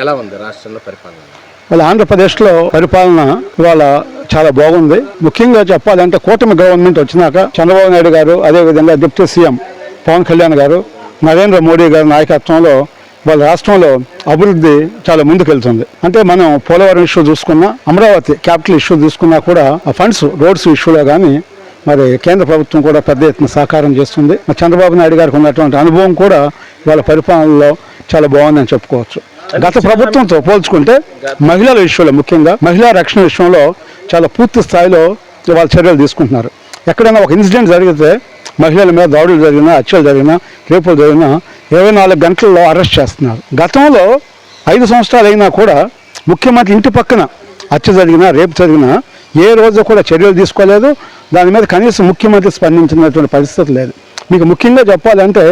ఎలా ఉంది రాష్ట్రంలో పరిపాలన? వాళ్ళ ఆంధ్రప్రదేశ్లో పరిపాలన ఇవాళ చాలా బాగుంది. ముఖ్యంగా చెప్పాలంటే కూటమి గవర్నమెంట్ వచ్చినాక చంద్రబాబు నాయుడు గారు అదేవిధంగా డిప్యూటీ సీఎం పవన్ కళ్యాణ్ గారు నరేంద్ర మోడీ గారి నాయకత్వంలో వాళ్ళ రాష్ట్రంలో అభివృద్ధి చాలా ముందుకెళ్తుంది. అంటే మనం పోలవరం ఇష్యూ చూసుకున్నా అమరావతి క్యాపిటల్ ఇష్యూ చూసుకున్నా కూడా ఆ ఫండ్స్ రోడ్స్ ఇష్యూలో కానీ మరి కేంద్ర ప్రభుత్వం కూడా పెద్ద ఎత్తున సహకారం చేస్తుంది. మరి చంద్రబాబు నాయుడు గారికి ఉన్నటువంటి అనుభవం కూడా వాళ్ళ పరిపాలనలో చాలా బాగుందని చెప్పుకోవచ్చు. గత ప్రభుత్వంతో పోల్చుకుంటే మహిళల విషయంలో ముఖ్యంగా మహిళా రక్షణ విషయంలో చాలా పూర్తి స్థాయిలో వాళ్ళ చర్యలు తీసుకుంటున్నారు. ఎక్కడైనా ఒక ఇన్సిడెంట్ జరిగితే మహిళల మీద దాడులు జరిగినా హత్యలు జరిగినా రేపులు జరిగినా ఇరవై నాలుగు గంటల్లో అరెస్ట్ చేస్తున్నారు. గతంలో ఐదు సంవత్సరాలు అయినా కూడా ముఖ్యమంత్రి ఇంటి పక్కన హత్య జరిగినా రేపు జరిగినా ఏ రోజు కూడా చర్యలు తీసుకోలేదు. దాని మీద కనీసం ముఖ్యమంత్రి స్పందించినటువంటి పరిస్థితి లేదు. మీకు ముఖ్యంగా చెప్పాలంటే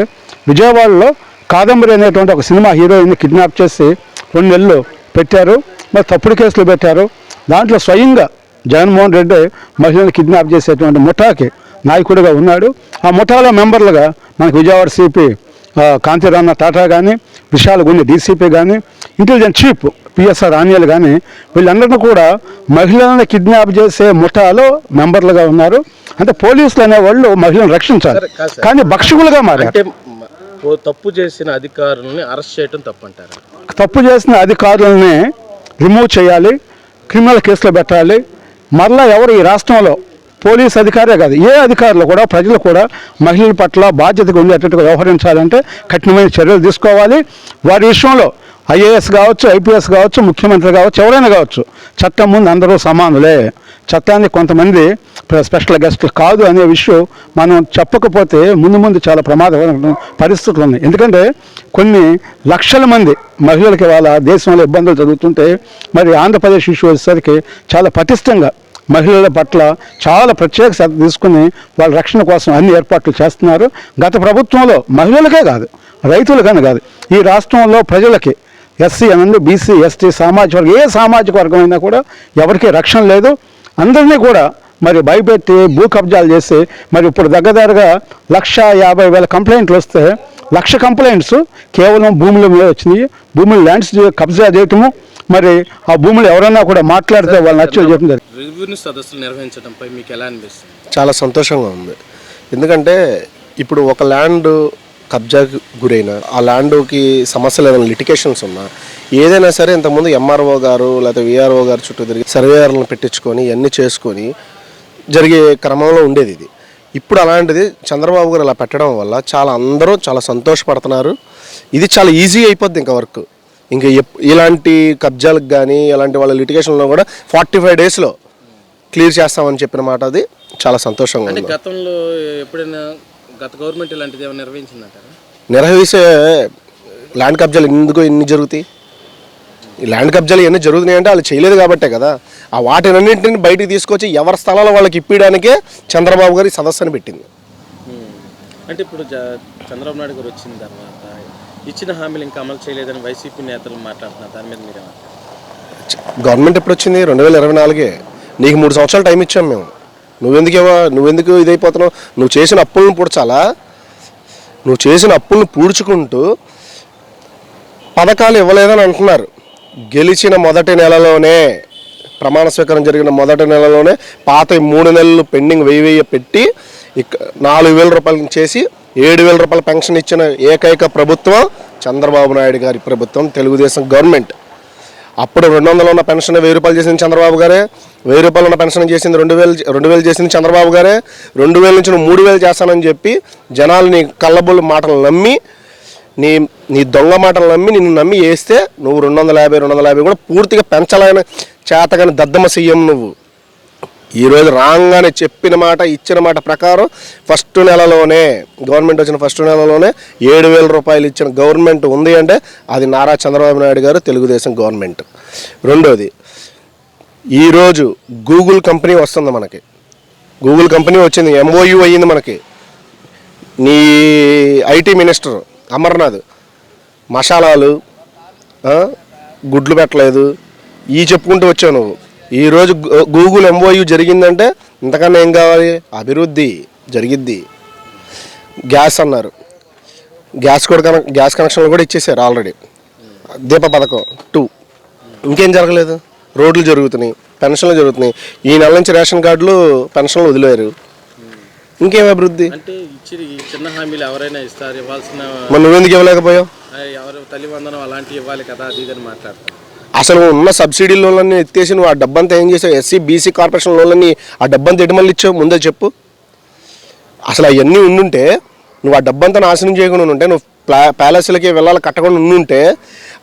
విజయవాడలో కాదంబరి అనేటువంటి ఒక సినిమా హీరోయిన్ని కిడ్నాప్ చేసి రెండు నెలలు పెట్టారు. మరి తప్పుడు కేసులు పెట్టారు. దాంట్లో స్వయంగా జగన్మోహన్ రెడ్డి మహిళలను కిడ్నాప్ చేసేటువంటి ముఠాకి నాయకుడిగా ఉన్నాడు. ఆ ముఠాలో మెంబర్లుగా మనకు విజయవాడ సిపి కాంతిరాన్న టాటా కానీ విశాల్ గుండి డీసీపీ కానీ ఇంటెలిజెంట్ చీఫ్ పిఎస్ఆర్ ఆనియల్ కానీ వీళ్ళందరినీ కూడా మహిళలను కిడ్నాప్ చేసే ముఠాలో మెంబర్లుగా ఉన్నారు. అంటే పోలీసులు అనేవాళ్ళు మహిళలను రక్షించాలి. కానీ భక్షకులుగా మారారు. ఓ తప్పు చేసిన అధికారులని అరెస్ట్ చేయటం తప్పంటారు? తప్పు చేసిన అధికారులని రిమూవ్ చేయాలి క్రిమినల్ కేసులో పెట్టాలి. మరలా ఎవరు ఈ రాష్ట్రంలో పోలీస్ అధికారే కాదు ఏ అధికారులు కూడా ప్రజలు కూడా మహిళల పట్ల బాధ్యతగా ఉండేటట్టుగా వ్యవహరించాలంటే కఠినమైన చర్యలు తీసుకోవాలి. వారి విషయంలో ఐఏఎస్ కావచ్చు ఐపీఎస్ కావచ్చు ముఖ్యమంత్రి కావచ్చు ఎవరైనా కావచ్చు చట్టం ముందు అందరూ సమానులే. చట్టాన్ని కొంతమంది స్పెషల్ గెస్ట్లు కాదు అనే విషయం మనం చెప్పకపోతే ముందు ముందు చాలా ప్రమాదకరమైన పరిస్థితులు ఉన్నాయి. ఎందుకంటే కొన్ని లక్షల మంది మహిళలకి వాళ్ళ దేశంలో ఇబ్బందులు జరుగుతుంటే మరి ఆంధ్రప్రదేశ్ ఇష్యూ వచ్చేసరికి చాలా పటిష్టంగా మహిళల పట్ల చాలా ప్రత్యేక శ్రద్ధ తీసుకుని వాళ్ళ రక్షణ కోసం అన్ని ఏర్పాట్లు చేస్తున్నారు. గత ప్రభుత్వంలో మహిళలకే కాదు రైతులకని కాదు. ఈ రాష్ట్రంలో ప్రజలకి ఎస్సీ అనండి బీసీ ఎస్టీ సామాజిక వర్గం ఏ సామాజిక వర్గం అయినా కూడా ఎవరికీ రక్షణ లేదు. అందరినీ కూడా మరి భయపెట్టి భూ కబ్జాలు చేసి మరి ఇప్పుడు దగ్గరగా లక్ష యాభై వేల కంప్లైంట్లు వస్తే లక్ష కంప్లైంట్స్ కేవలం భూముల మీద వచ్చినాయి భూములు ల్యాండ్స్ కబ్జా చేయటము మరి ఆ భూములు ఎవరైనా కూడా మాట్లాడితే వాళ్ళు జరిగింది. రెవెన్యూ సదస్సులు నిర్వహించడంపై మీకు ఎలా అనిపిస్తుంది చాలా సంతోషంగా ఉంది ఎందుకంటే ఇప్పుడు ఒక ల్యాండ్ కబ్జాకి గురైన ఆ ల్యాండ్కి సమస్యలు ఏదైనా లిటికేషన్స్ ఉన్నా ఏదైనా సరే ఇంతకుముందు ఎంఆర్ఓ గారు లేకపోతే విఆర్ఓ గారు చుట్టూ తిరిగి సర్వేయర్లను పెట్టించుకొని ఇవన్నీ చేసుకొని జరిగే క్రమంలో ఉండేది ఇది. ఇప్పుడు అలాంటిది చంద్రబాబు గారు ఇలా పెట్టడం వల్ల చాలా అందరూ చాలా సంతోషపడుతున్నారు. ఇది చాలా ఈజీ అయిపోద్ది ఇంకా వర్క్. ఇంకా ఇలాంటి కబ్జాలకు కానీ ఇలాంటి వాళ్ళ లిటిగేషన్లో కూడా ఫార్టీ ఫైవ్ డేస్లో క్లియర్ చేస్తామని చెప్పిన మాట అది. చాలా సంతోషంగా ఉంది. గతంలో ఎప్పుడైనా గత గవర్నమెంట్ ఇలాంటిది ఏమైనా నిర్వహించిందంటారా? నిర్వహిసే ల్యాండ్ కబ్జాలు ఎందుకు ఎన్ని జరుగుతాయి? ఈ ల్యాండ్ కబ్జాలు ఇవన్నీ జరుగుతున్నాయి అంటే వాళ్ళు చేయలేదు కాబట్టే కదా. ఆ వాటినన్నింటిని బయటికి తీసుకొచ్చి ఎవరి స్థలాలు వాళ్ళకి ఇప్పించడానికే చంద్రబాబు గారి సదస్సుని పెట్టింది. అంటే ఇప్పుడు చంద్రబాబు నాయుడు గారు వచ్చిన తర్వాత ఇచ్చిన హామీలు ఇంకా అమలు చేయలేదని వైసీపీ నేతలు మాట్లాడుతున్నారు. దాని మీద మీరేమంటారు గవర్నమెంట్ ఎప్పుడు వచ్చింది? రెండు వేల ఇరవై నాలుగే. నీకు మూడు సంవత్సరాలు టైం ఇచ్చాం మేము. నువ్వెందుకు ఇవ్వ నువ్వెందుకు ఇదైపోతున్నావు? నువ్వు చేసిన అప్పులను పూడ్చాలా? నువ్వు చేసిన అప్పులను పూడ్చుకుంటూ పథకాలు ఇవ్వలేదని అంటున్నారు. గెలిచిన మొదటి నెలలోనే ప్రమాణ స్వీకారం జరిగిన మొదటి నెలలోనే పాత మూడు నెలలు పెండింగ్ వెయ్యి వెయ్యి పెట్టి ఇక నాలుగు వేల రూపాయలు చేసి ఏడు వేల రూపాయల పెన్షన్ ఇచ్చిన ఏకైక ప్రభుత్వం చంద్రబాబు నాయుడు గారి ప్రభుత్వం తెలుగుదేశం గవర్నమెంట్. అప్పుడు రెండు వందలు ఉన్న పెన్షన్ వెయ్యి రూపాయలు చేసింది చంద్రబాబు గారే. వెయ్యి రూపాయలు ఉన్న పెన్షన్ చేసింది రెండు వేలు రెండు వేలు చేసింది చంద్రబాబు గారే. రెండు వేల నుంచి మూడు వేలు చేస్తానని చెప్పి జనాల్ని నీ మాటలు నమ్మి నీ నీ దొంగ మాటలు నమ్మి నిన్ను నమ్మి వేస్తే నువ్వు రెండు వందల యాభై రెండు వందల యాభై కూడా పూర్తిగా పెంచలేని చేతగాని దద్దమ్మ సీఎం నువ్వు. ఈరోజు రాగానే చెప్పిన మాట ఇచ్చిన మాట ప్రకారం ఫస్ట్ నెలలోనే గవర్నమెంట్ వచ్చిన ఫస్ట్ నెలలోనే ఏడు వేల రూపాయలు ఇచ్చిన గవర్నమెంట్ ఉంది అంటే అది నారా చంద్రబాబు నాయుడు గారు తెలుగుదేశం గవర్నమెంట్. రెండోది ఈరోజు గూగుల్ కంపెనీ వస్తుంది మనకి. గూగుల్ కంపెనీ వచ్చింది ఎంఓయు అయ్యింది మనకి. నీ ఐటీ మినిస్టర్ అమర్నాథ్. మసాలాలు గుడ్లు పెట్టలేదు. ఈ చెప్పుకుంటూ వచ్చావు నువ్వు. ఈరోజు గూగుల్ ఎంఓయూ జరిగిందంటే ఇంతకన్నా ఏం కావాలి? అభివృద్ధి జరిగిద్ది. గ్యాస్ అన్నారు. గ్యాస్ కూడా కనెక్ గ్యాస్ కనెక్షన్లు కూడా ఇచ్చేసారు ఆల్రెడీ. దీప పథకం టూ. ఇంకేం జరగలేదు? రోడ్లు జరుగుతున్నాయి పెన్షన్లు జరుగుతున్నాయి. ఈ నెల నుంచి రేషన్ కార్డులు పెన్షన్లు వదిలేరు. ఇంకేం అభివృద్ధి? అంటే ఇచ్చి ఈ చిన్న హామీలు ఎవరైనా ఇస్తారు ఇవ్వాల్సిన మరి నువ్వెందుకు ఇవ్వలేకపోయావు? ఆ, ఎవరు తల్లి వందనం అలాంటివి ఇవ్వాలి కదా అది ఇదని మాట్లాడతారు. అసలు ఉన్న సబ్సిడీ లోన్లన్నీ ఎత్తేసి నువ్వు ఆ డబ్బంతా ఏం చేసావు? ఎస్సీ బీసీ కార్పొరేషన్ లోన్లన్నీ ఆ డబ్బంతా ఎటు మళ్ళీ ఇచ్చావు? ముందే చెప్పు. అసలు అవన్నీ ఉండుంటే నువ్వు ఆ డబ్బంతా నాశనం చేయకుండా ఉంటే నువ్వు ప్లా ప్యాలెస్లకి వెళ్ళాలి కట్టకుండా ఉండుంటే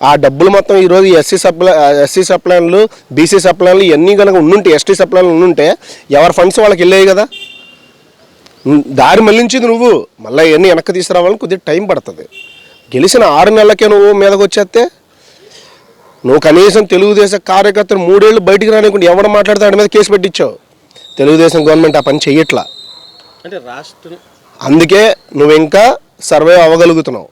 ఆ డబ్బులు మొత్తం ఈరోజు ఎస్సీ సప్లై ఎస్సీ సప్లైన్లు బీసీ సప్లైన్లు ఇవన్నీ కనుక ఉండుంటే ఎస్టీ సప్లైన్లు ఉండుంటే ఎవరి ఫండ్స్ వాళ్ళకి వెళ్ళాయి కదా? దారి మళ్ళించింది నువ్వు. మళ్ళీ ఇవన్నీ వెనక్కి తీసుకురావాలని కొద్దిగా టైం పడుతుంది. గెలిచిన ఆరు నెలలకే నువ్వు మీదకి వచ్చేస్తే నువ్వు కనీసం తెలుగుదేశం కార్యకర్తలు మూడేళ్ళు బయటికి రానికుండా ఎవడ మాట్లాడితే వాడి మీద కేసు పెట్టించావు? తెలుగుదేశం గవర్నమెంట్ ఆ పని చెయ్యట్లా. అంటే రాష్ట్రం అందుకే నువ్వు ఇంకా సర్వే అవ్వగలుగుతున్నావు.